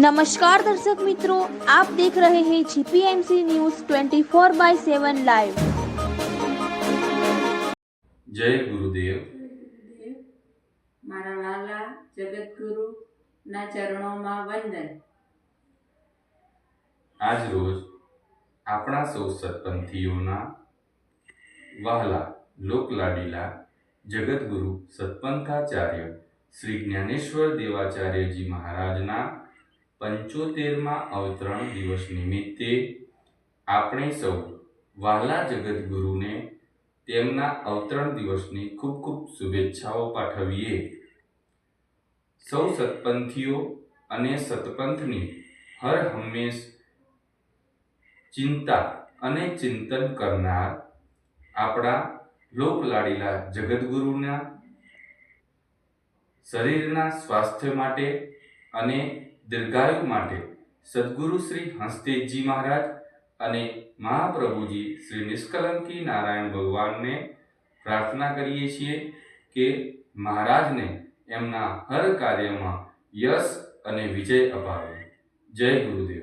નમસ્કાર દર્શક મિત્રો આપ દેખ રહે હૈ જીપીએમસી ન્યૂઝ 24 બાય 7 લાઈવ જય ગુરુદેવ મારા વાલા જગતગુરુ ના ચરણોમાં વંદન આજ રોજ આપણા સૌ સત્પંથીઓના વહાલા લોકલાડીલા જગતગુરુ સત્પંથાચાર્ય શ્રી જ્ઞાનેશ્વર દેવાચાર્યજી મહારાજના પંચોતેરમાં અવતરણ દિવસ નિમિત્તે આપણે સૌ વહાલા જગતગુરુને તેમના અવતરણ દિવસની ખૂબ ખૂબ શુભેચ્છાઓ પાઠવીએ. સૌ સતપંથીઓ અને સતપંથની હર હંમેશ ચિંતા અને ચિંતન કરનાર આપણા લોકલાડીલા જગતગુરુના શરીરના સ્વાસ્થ્ય માટે અને દીર્ઘાયુ માટે સદગુરુ શ્રી હંસતેજજી મહારાજ અને મહાપ્રભુજી શ્રી નિષ્કલંકી નારાયણ ભગવાનને પ્રાર્થના કરીએ છીએ કે મહારાજને એમના હર કાર્યમાં યશ અને વિજય અપાવે. જય ગુરુદેવ.